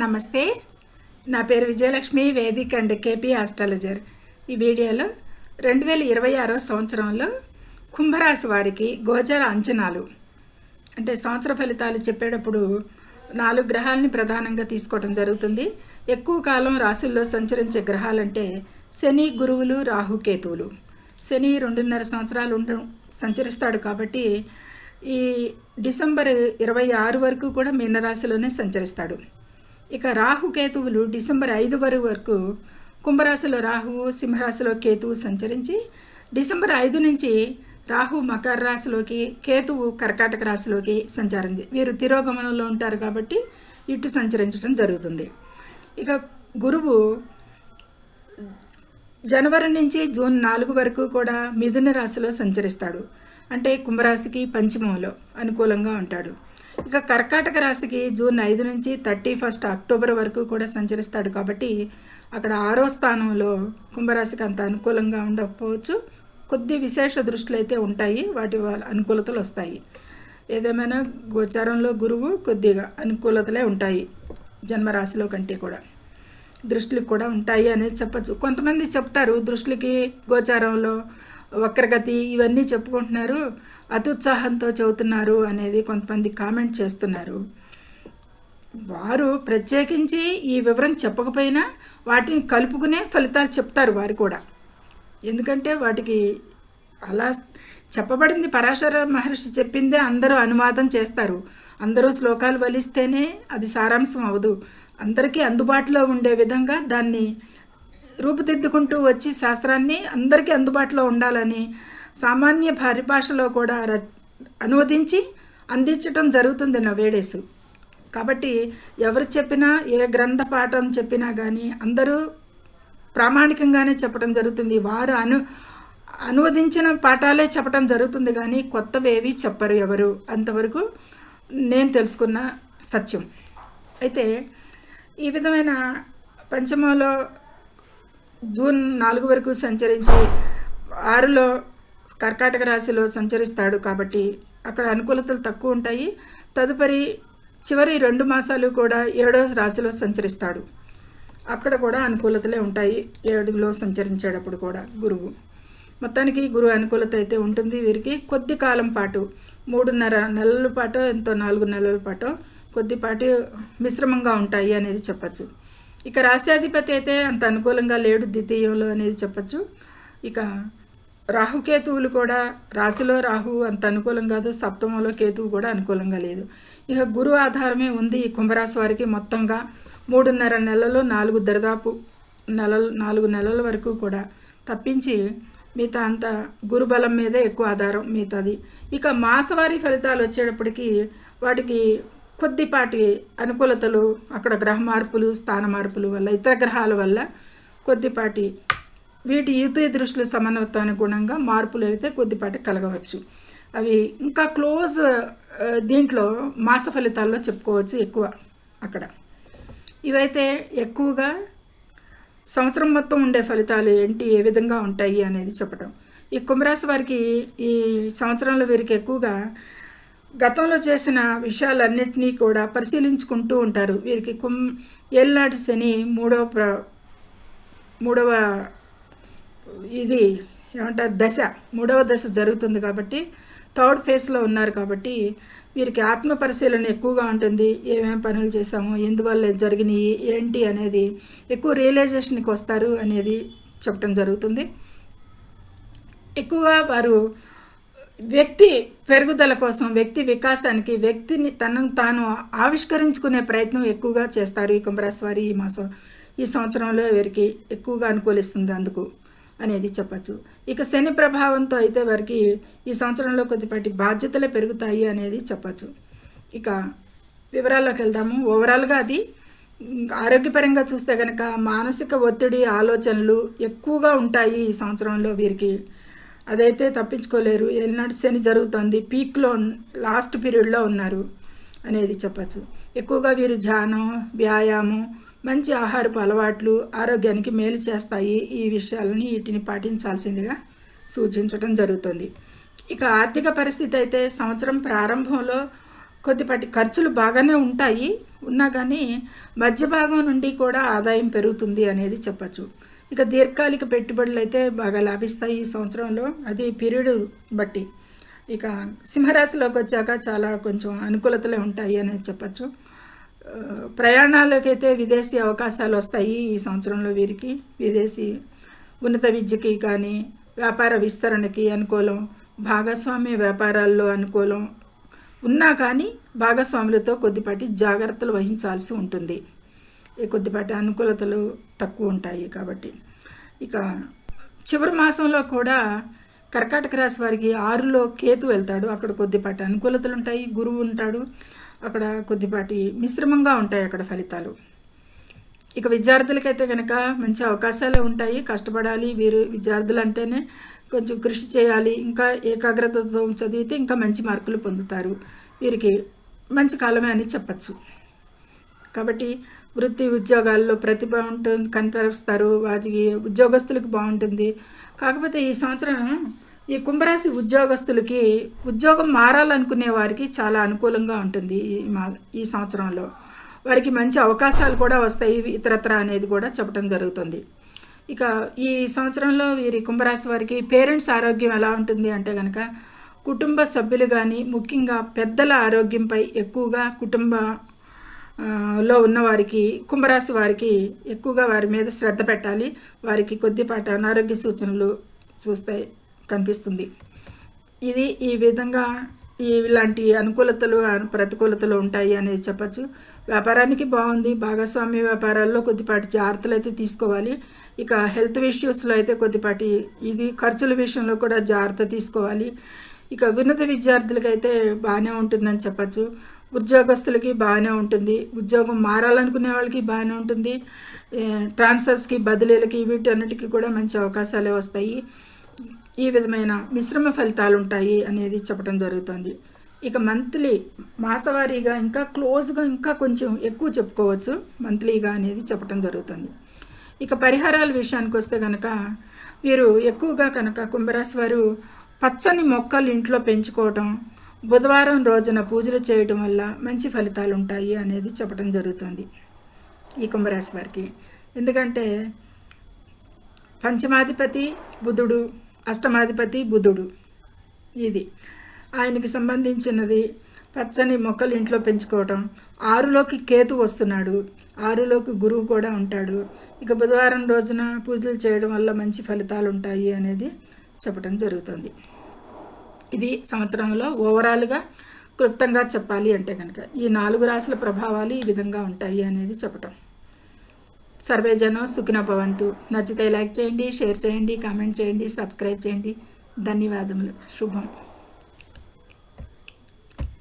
నమస్తే. నా పేరు Vijayalakshmi Vedic and KP astrologer. ఈ వీడియోలో రెండు వేల ఇరవై ఆరో సంవత్సరంలో కుంభరాశి వారికి గోచర అంచనాలు. అంటే సంవత్సర ఫలితాలు చెప్పేటప్పుడు నాలుగు గ్రహాలని ప్రధానంగా తీసుకోవడం జరుగుతుంది. ఎక్కువ కాలం రాశుల్లో సంచరించే గ్రహాలంటే శని గురువులు రాహు కేతువులు. శని రెండున్నర సంవత్సరాలు ఉండ సంచరిస్తాడు కాబట్టి ఈ డిసెంబర్ ఇరవై ఆరు వరకు కూడా మీనరాశిలోనే సంచరిస్తాడు. ఇక రాహు కేతువులు డిసెంబర్ ఐదు వరకు వరకు కుంభరాశిలో రాహువు సింహరాశిలో కేతువు సంచరించి డిసెంబర్ ఐదు నుంచి రాహు మకర రాశిలోకి కేతువు కర్కాటక రాశిలోకి సంచారం వీరు తిరోగమనంలో ఉంటారు కాబట్టి ఇటు సంచరించడం జరుగుతుంది. ఇక గురువు జనవరి నుంచి జూన్ నాలుగు వరకు కూడా మిథున రాశిలో సంచరిస్తాడు. అంటే కుంభరాశికి పంచమంలో అనుకూలంగా ఉంటాడు. ఇక కర్కాటక రాశికి జూన్ ఐదు నుంచి థర్టీ ఫస్ట్ అక్టోబర్ వరకు కూడా సంచరిస్తాడు కాబట్టి అక్కడ ఆరో స్థానంలో కుంభరాశికి అంత అనుకూలంగా ఉండకపోవచ్చు. కొద్ది విశేష దృష్టిలు అయితే ఉంటాయి. వాటి వల్ల అనుకూలతలు వస్తాయి. ఏదేమైనా గోచారంలో గురువు కొద్దిగా అనుకూలతలే ఉంటాయి జన్మరాశిలో కంటే కూడా. దృష్టికి కూడా ఉంటాయి అనేది చెప్పచ్చు. కొంతమంది చెప్తారు దృష్టికి గోచారంలో వక్రగతి ఇవన్నీ చెప్పుకుంటున్నారు. అత్యుత్సాహంతో చెబుతున్నారు అనేది కొంతమంది కామెంట్ చేస్తున్నారు. వారు ప్రత్యేకించి ఈ వివరం చెప్పకపోయినా వాటిని కలుపుకునే ఫలితాలు చెప్తారు వారు కూడా. ఎందుకంటే వాటికి అలా చెప్పబడింది పరాశర మహర్షి చెప్పిందే అందరూ అనువాదం చేస్తారు. అందరూ శ్లోకాలు వలిస్తేనే అది సారాంశం అవదు. అందరికీ అందుబాటులో ఉండే విధంగా దాన్ని రూపుదిద్దుకుంటూ వచ్చి శాస్త్రాన్ని అందరికీ అందుబాటులో ఉండాలని సామాన్య పరిభాషలో కూడా ర అనువదించి అందించటం జరుగుతుంది నవేడేసు. కాబట్టి ఎవరు చెప్పినా ఏ గ్రంథ పాఠం చెప్పినా కానీ అందరూ ప్రామాణికంగానే చెప్పడం జరుగుతుంది. వారు అను అనువదించిన పాఠాలే చెప్పడం జరుగుతుంది కానీ కొత్తవేవి చెప్పరు ఎవరు. అంతవరకు నేను తెలుసుకున్న సత్యం. అయితే ఈ విధమైన పంచమంలో జూన్ నాలుగు వరకు సంచరించి ఆరులో కర్కాటక రాశిలో సంచరిస్తాడు కాబట్టి అక్కడ అనుకూలతలు తక్కువ ఉంటాయి. తదుపరి చివరి రెండు మాసాలు కూడా ఏడో రాశిలో సంచరిస్తాడు. అక్కడ కూడా అనుకూలతలే ఉంటాయి. ఏడులో సంచరించేటప్పుడు కూడా గురువు. మొత్తానికి గురువు అనుకూలత అయితే ఉంటుంది. వీరికి కొద్ది కాలం పాటు మూడున్నర నెలల పాటు ఎంతో నాలుగు నెలల పాటు కొద్దిపాటి మిశ్రమంగా ఉంటాయి అనేది చెప్పచ్చు. ఇక రాశ్యాధిపతి అయితే అంత అనుకూలంగా లేడు. ద్వితీయంలో అనేది చెప్పచ్చు. ఇక రాహుకేతువులు కూడా రాశిలో రాహు అంత అనుకూలం కాదు సప్తమంలో కేతువు కూడా అనుకూలంగా లేదు. ఇక గురు ఆధారమే ఉంది ఈ కుంభరాశి వారికి మొత్తంగా. మూడున్నర నెలలు నాలుగు దరిదాపు నెలలు నాలుగు నెలల వరకు కూడా తప్పించి మిగతా అంత గురుబలం మీదే ఎక్కువ ఆధారం మిగతాది. ఇక మాసవారి ఫలితాలు వచ్చేటప్పటికి వాటికి కొద్దిపాటి అనుకూలతలు అక్కడ గ్రహ మార్పులు స్థాన మార్పులు వల్ల ఇతర గ్రహాల వల్ల కొద్దిపాటి వీటి యుతి దృష్టిల సమన్వతానుగుణంగా మార్పులు అయితే కొద్దిపాటి కలగవచ్చు. అవి ఇంకా క్లోజ్ దీంట్లో మాస ఫలితాల్లో చెప్పుకోవచ్చు ఎక్కువ అక్కడ. ఇవైతే ఎక్కువగా సంవత్సరం మొత్తం ఉండే ఫలితాలు ఏంటి ఏ విధంగా ఉంటాయి అనేది చెప్పడం ఈ కుంభరాశి వారికి ఈ సంవత్సరంలో వీరికి ఎక్కువగా గతంలో చేసిన విషయాలన్నింటినీ కూడా పరిశీలించుకుంటూ ఉంటారు. వీరికి కుం ఏళ్ళనాటి శని మూడవ ప్ర మూడవ ఇది ఏమంటారు? దశ. మూడవ దశ జరుగుతుంది కాబట్టి థర్డ్ ఫేజ్లో ఉన్నారు కాబట్టి వీరికి ఆత్మ పరిశీలన ఎక్కువగా ఉంటుంది. ఏమేమి పనులు చేశాము? ఎందువల్ల జరిగినాయి? ఏంటి అనేది ఎక్కువ రియలైజేషన్కి వస్తారు అనేది చెప్పడం జరుగుతుంది. ఎక్కువగా వారు వ్యక్తి పెరుగుదల కోసం వ్యక్తి వికాసానికి వ్యక్తిని తనను తాను ఆవిష్కరించుకునే ప్రయత్నం ఎక్కువగా చేస్తారు ఈ కుంభరాశి వారి ఈ మాసం. ఈ సంవత్సరంలో వీరికి ఎక్కువగా అనుకూలిస్తుంది అందుకు. అనేది చెప్పచ్చు. ఇక శని ప్రభావంతో అయితే వారికి ఈ సంవత్సరంలో కొద్దిపాటి బాధ్యతలే పెరుగుతాయి అనేది చెప్పచ్చు. ఇక వివరాల్లోకి వెళ్దాము. ఓవరాల్గా అది ఆరోగ్యపరంగా చూస్తే కనుక మానసిక ఒత్తిడి ఆలోచనలు ఎక్కువగా ఉంటాయి ఈ సంవత్సరంలో వీరికి. అదైతే తప్పించుకోలేరు. ఏనాడు శని జరుగుతుంది. పీక్లో లాస్ట్ పీరియడ్లో ఉన్నారు అనేది చెప్పచ్చు. ఎక్కువగా వీరు ధ్యానం వ్యాయామం మంచి ఆహారపు అలవాట్లు ఆరోగ్యానికి మేలు చేస్తాయి. ఈ విషయాలని వీటిని పాటించాల్సిందిగా సూచించడం జరుగుతుంది. ఇక ఆర్థిక పరిస్థితి అయితే సంవత్సరం ప్రారంభంలో కొద్దిపాటి ఖర్చులు బాగానే ఉంటాయి. ఉన్నా కానీ మధ్య భాగం నుండి కూడా ఆదాయం పెరుగుతుంది అనేది చెప్పచ్చు. ఇక దీర్ఘకాలిక పెట్టుబడులు అయితే బాగా లాభిస్తాయి ఈ సంవత్సరంలో. అది పీరియడ్ బట్టి. ఇక సింహరాశిలోకి వచ్చాక చాలా కొంచెం అనుకూలతలే ఉంటాయి అనేది చెప్పచ్చు. ప్రయాణాలకైతే విదేశీ అవకాశాలు వస్తాయి ఈ సంవత్సరంలో వీరికి. విదేశీ ఉన్నత విద్యకి కానీ వ్యాపార విస్తరణకి అనుకూలం భాగస్వామ్య వ్యాపారాల్లో అనుకూలం ఉన్నా కానీ భాగస్వాములతో కొద్దిపాటి జాగ్రత్తలు వహించాల్సి ఉంటుంది. ఈ కొద్దిపాటి అనుకూలతలు తక్కువ ఉంటాయి కాబట్టి. ఇక చివరి మాసంలో కూడా కర్కాటక రాశి వారికి ఆరులో కేతు వెళ్తాడు. అక్కడ కొద్దిపాటి అనుకూలతలు ఉంటాయి గురువు ఉంటాడు. అక్కడ కొద్దిపాటి మిశ్రమంగా ఉంటాయి అక్కడ ఫలితాలు. ఇక విద్యార్థులకైతే కనుక మంచి అవకాశాలు ఉంటాయి. కష్టపడాలి. వీరు విద్యార్థులు అంటేనే కొంచెం కృషి చేయాలి. ఇంకా ఏకాగ్రతతో చదివితే ఇంకా మంచి మార్కులు పొందుతారు. వీరికి మంచి కాలమే అని చెప్పచ్చు. కాబట్టి వృత్తి ఉద్యోగాల్లో ప్రతిభ ఉంటుంది కనిపరుస్తారు. వాటికి ఉద్యోగస్తులకు బాగుంటుంది. కాకపోతే ఈ సంవత్సరం ఈ కుంభరాశి ఉద్యోగస్తులకి ఉద్యోగం మారాలనుకునే వారికి చాలా అనుకూలంగా ఉంటుంది ఈ మా ఈ సంవత్సరంలో. వారికి మంచి అవకాశాలు కూడా వస్తాయి ఇతరత్ర అనేది కూడా చెప్పడం జరుగుతుంది. ఇక ఈ సంవత్సరంలో వీరి కుంభరాశి వారికి పేరెంట్స్ ఆరోగ్యం ఎలా ఉంటుంది అంటే కనుక కుటుంబ సభ్యులు కానీ ముఖ్యంగా పెద్దల ఆరోగ్యంపై ఎక్కువగా కుటుంబ లో ఉన్నవారికి కుంభరాశి వారికి ఎక్కువగా వారి మీద శ్రద్ధ పెట్టాలి. వారికి కొద్దిపాటి అనారోగ్య సూచనలు చూస్తాయి. కనిపిస్తుంది. ఇది ఈ విధంగా ఈ ఇలాంటి అనుకూలతలు ప్రతికూలతలు ఉంటాయి అనేది చెప్పచ్చు. వ్యాపారానికి బాగుంది. భాగస్వామ్య వ్యాపారాల్లో కొద్దిపాటి జాగ్రత్తలు అయితే తీసుకోవాలి. ఇక హెల్త్ ఇష్యూస్లో అయితే కొద్దిపాటి ఇది ఖర్చుల విషయంలో కూడా జాగ్రత్త తీసుకోవాలి. ఇక ఉన్నత విద్యార్థులకి అయితే బాగానే ఉంటుందని చెప్పచ్చు. ఉద్యోగస్తులకి బాగానే ఉంటుంది. ఉద్యోగం మారాలనుకునే వాళ్ళకి బాగానే ఉంటుంది. ట్రాన్స్ఫర్స్కి బదిలీలకి వీటన్నిటికీ కూడా మంచి అవకాశాలే వస్తాయి. ఈ విధమైన మిశ్రమ ఫలితాలు ఉంటాయి అనేది చెప్పడం జరుగుతుంది. ఇక మంత్లీ మాసవారీగా ఇంకా క్లోజ్గా ఇంకా కొంచెం ఎక్కువ చెప్పుకోవచ్చు. మంత్లీగా అనేది చెప్పడం జరుగుతుంది. ఇక పరిహారాల విషయానికి వస్తే కనుక వీరు ఎక్కువగా కనుక కుంభరాశి వారు పచ్చని మొక్కలు ఇంట్లో పెంచుకోవటం బుధవారం రోజున పూజలు చేయటం వల్ల మంచి ఫలితాలు ఉంటాయి అనేది చెప్పడం జరుగుతుంది ఈ కుంభరాశి వారికి. ఎందుకంటే పంచమాధిపతి బుధుడు అష్టమాధిపతి బుధుడు. ఇది ఆయనకి సంబంధించినది. పచ్చని మొక్కలు ఇంట్లో పెంచుకోవటం. ఆరులోకి కేతు వస్తున్నాడు. ఆరులోకి గురువు కూడా ఉంటాడు. ఇక బుధవారం రోజున పూజలు చేయడం వల్ల మంచి ఫలితాలు ఉంటాయి అనేది చెప్పడం జరుగుతుంది. ఇది సంవత్సరంలో ఓవరాల్గా క్లుప్తంగా చెప్పాలి అంటే కనుక ఈ నాలుగు రాశుల ప్రభావాలు ఈ విధంగా ఉంటాయి అనేది చెప్పటం. సర్వేజనం సుఖిన భవంతు. నచ్చితే లైక్ చేయండి షేర్ చేయండి కామెంట్ చేయండి సబ్స్క్రైబ్ చేయండి. ధన్యవాదములు. శుభం.